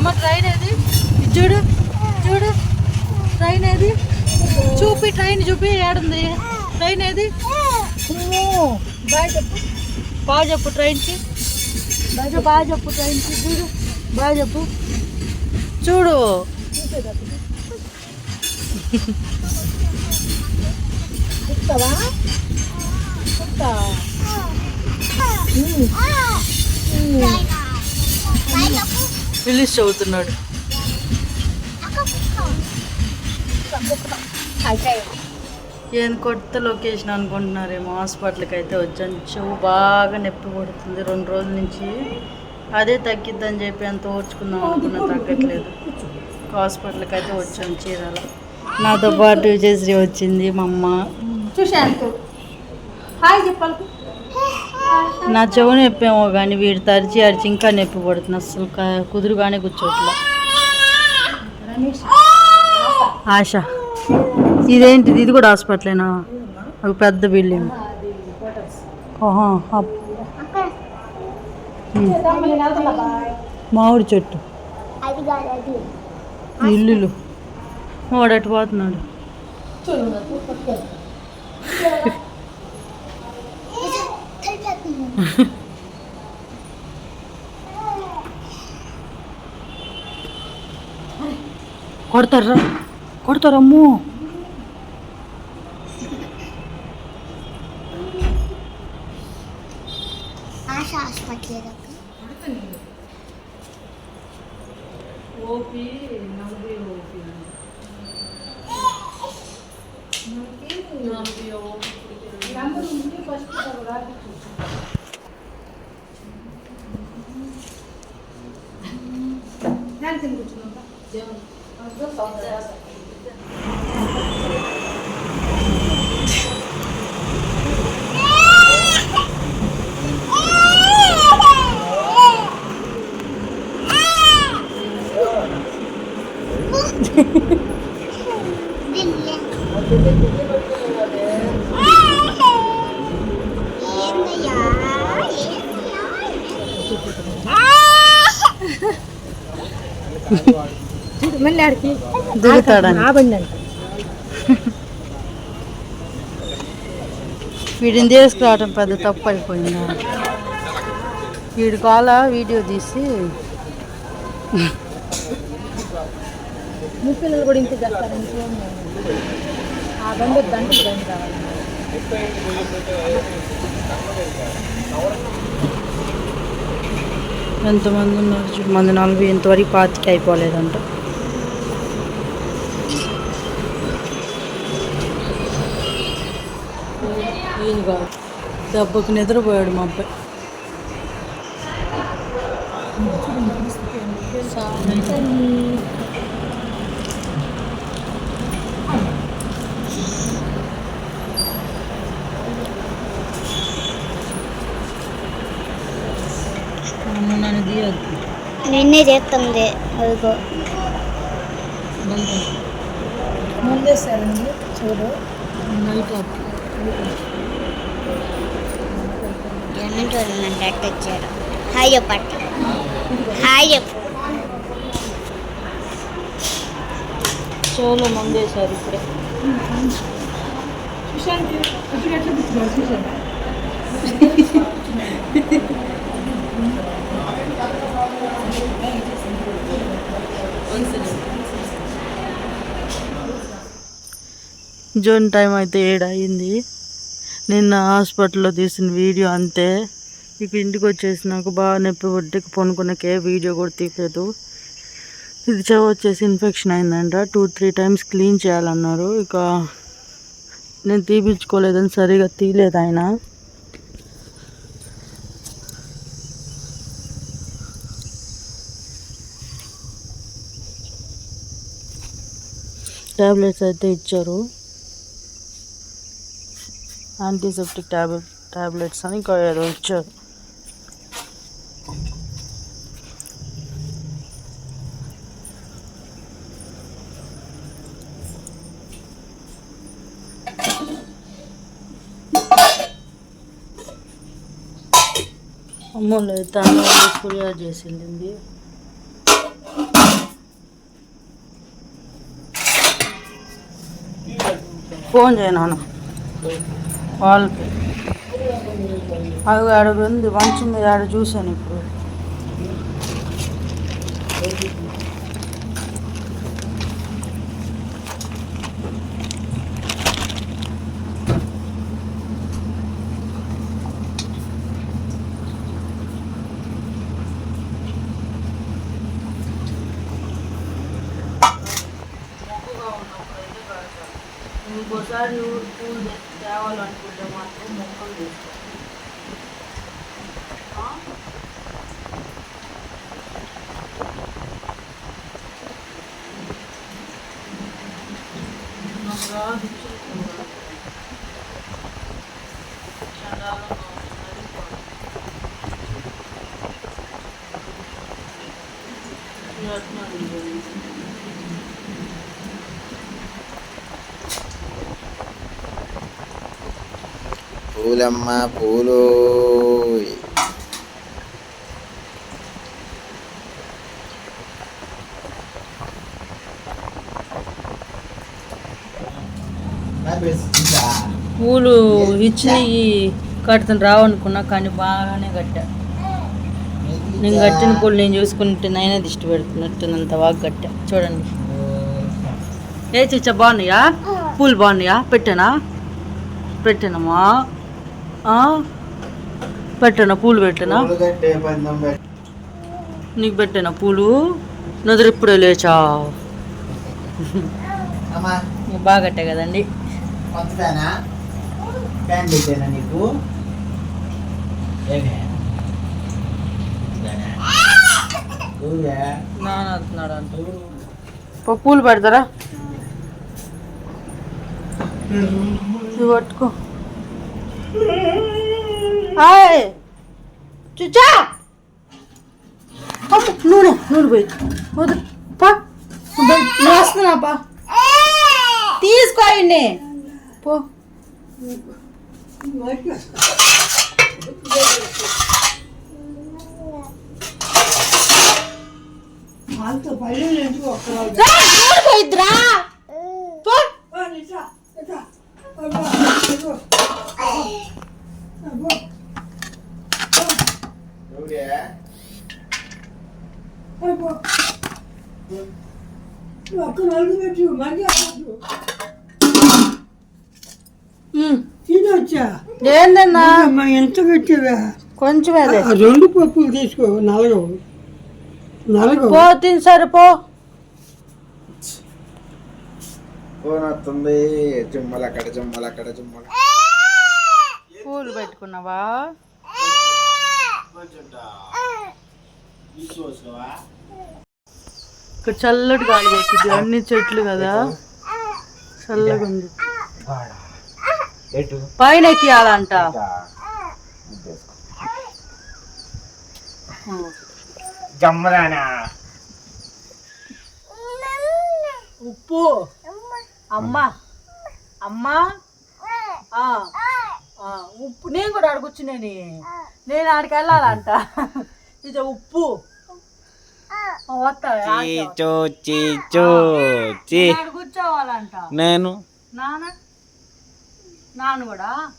అమ్మ ట్రైన్ ఏది? చూడు చూడు. ట్రైన్ ఏది? చూపి ట్రైన్ చూపి ఏడుంది? ట్రైన్ ఏది? బాగా చెప్పు. బాగా చెప్పు ట్రైన్కి బాగా బాగా చెప్పు ట్రైన్కి చూడు బాగా చెప్పు. చూడు. చెప్తావా చెప్తా రిలీజ్ చదువుతున్నాడు. ఏం కొత్త లొకేషన్ అనుకుంటున్నారేమో హాస్పిటల్కి అయితే వచ్చాను. చెవు బాగా నొప్పి పడుతుంది రెండు రోజుల నుంచి. అదే తగ్గిద్దని చెప్పి అంత ఓర్చుకుందాం అనుకున్నా తగ్గట్లేదు. హాస్పిటల్కి అయితే వచ్చాను చీరాల. నాతో పాటు విజయశ్రీ వచ్చింది మా అమ్మ. చూశాను. హాయ్ చెప్పాలి. నా చెవు నొప్పేమో కానీ వీడు తరిచి అరిచి ఇంకా నొప్పి పడుతుంది. అసలు కుదురుగానే కూర్చోట్లా. ఆశ. ఇదేంటిది? ఇది కూడా హాస్పిటలేనా? ఒక పెద్ద బిల్డింగ్. ఓహో మామిడి చెట్టు. ఇల్లులు. వాడు పోతున్నాడు? కొడతారా? కొడతారమ్మో ఆశ హాస్పిటల్ ఓపీ నలభై ఓపీ 빨간색 주는가? 네. 아, 그것도 없어요. 얘는요, 얘는요, 얘는요. మళ్ళీ ఆడికి. దిగుతాడని. రాబండి అంట. వీడిని తీసుకురావడం పెద్ద తప్పు అయిపోయిందా? వీడి కాల వీడియో తీసి? మీ పిల్లలు కూడా ఇంటికి వస్తారు ఇంకేం ఆ బండి బండి ఎంతమంది ఉన్నారు చూడు? మంది నలభై ఇంతవరకు పాతికి అయిపోలేదంట. ఈయన కాదు దెబ్బకు నిద్రపోయాడు మా అబ్బాయి. సార్ నన్ను తీయద్దు నిన్నే చేస్తుంది అదిగో. ముందే సరే చూడు. నైట్ ఎన్నింటి నన్ను అట్ట వచ్చాడు హాయ్ చెప్పట్టు హాయ్ చెప్పు. చెవులో మందేశారు ఇప్పుడే. జోన్ టైం అయితే ఏడయింది. అయింది నిన్న హాస్పిటల్లో తీసిన వీడియో అంతే. ఇక ఇంటికి వచ్చేసినాక బాగా నొప్పి పట్టి పనుకున్నకే వీడియో కూడా తీయలేదు. ఇది చెవు వచ్చేసి ఇన్ఫెక్షన్ అయిందంట. టూ త్రీ టైమ్స్ క్లీన్ చేయాలన్నారు. ఇక నేను తీపించుకోలేదని సరిగా తీయలేదు ఆయన. ట్యాబ్లెట్స్ అయితే ఇచ్చారు. యాంటీసెప్టిక్ ట్యాబ్లెట్ ట్యాబ్లెట్స్ అని ఇంకా ఏదో ఇచ్చారు. అమ్మో లేదు తాను ఫిర్యాదు చేసింది ఫోన్ చేయను అన్న. వాళ్ళకి అవి ఆడ ఉంది మంచం మీద ఆడ చూశాను ఇప్పుడు. ఇంకోసారి పూలు తేవాలనుకుంటే మాత్రం మొక్కలు తీసుకో పూలమ్మ పూలు. పూలు ఇచ్చినవి కడుతుని రావనుకున్నా కానీ బాగానే కట్టా. నేను కట్టిన పూలు నేను చూసుకుంటే నైనా దిష్టి పెడుతున్నట్టు బాగా కట్టా. చూడండి. ఏ చిచ్చా బాగున్నాయా? పూలు బాగున్నాయా? పెట్టానా? పెట్టానమ్మా? పెట్టానా? పూలు పెట్టానా? నీకు పెట్టానా పూలు? నదురు ఇప్పుడే లేచా? అమ్మా. నీకు బాగా కట్టా కదండి. నీకు? పూలు పెడతారా? పట్టుకో. హాయ్. చుచ్చా నూనె నూనె పోయి. వద్దు. పా. వస్తున్నా పా. తీసుకోండి పో. రా, నూనె పోయిద్దిరా. పో. ఊరే ఉమ్. తినొచ్చా ఏందన్నా అమ్మా ఎంత పెట్టావా కొంచెమే ఆ రెండు పప్పులు తీసుకో నలగవు నలగవు పో తిని సరే పో ఫోన్ వస్తుంది చుమ్మల అక్కడ చుమ్మల అక్కడ చుమ్మల పూలు పెట్టుకున్నావా? ఇక్కడ చల్లటి గాలి వచ్చింది అన్ని చెట్లు కదా. చల్లగా ఉంది. పైన ఎక్కియాలంట. ఉప్పు. అమ్మా. అమ్మా. ఆ, ఉప్పు. నేను కూడా అడుగుచ్చు నేను నేను ఆడికి వెళ్ళాలంట. ఇది ఉప్పు. కూర్చోవాలంట. నేను? నాన్న? నాన్న కూడా?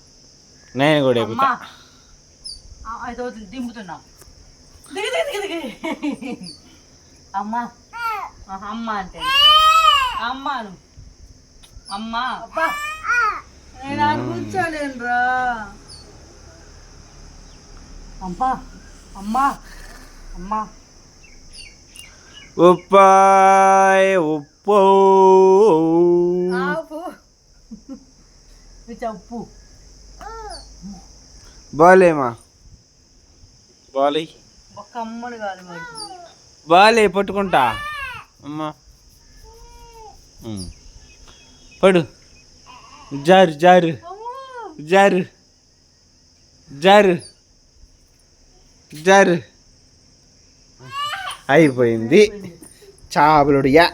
నేను కూడా ఎక్కుతా అమ్మా. ఆ, అయితే వదిలి దింపుతున్నా. దిగి దిగి దిగి దిగి. అమ్మా. అమ్మ అంటే. అమ్మాను అమ్మా. అబ్బా. నేను ఆడ కూర్చోలేనురా. అమ్మా అమ్మా అమ్మా. ఉప్పాయ్ ఉప్పు. ఉప్పు. బాలేమా? బాలే. ఒక్క అమ్మడు కాదు మరి. బాలే పట్టుకుంటా. అమ్మా. పడు. జారు జారు. జారు. జారు. జారు. అయిపోయింది. చాబలుడియా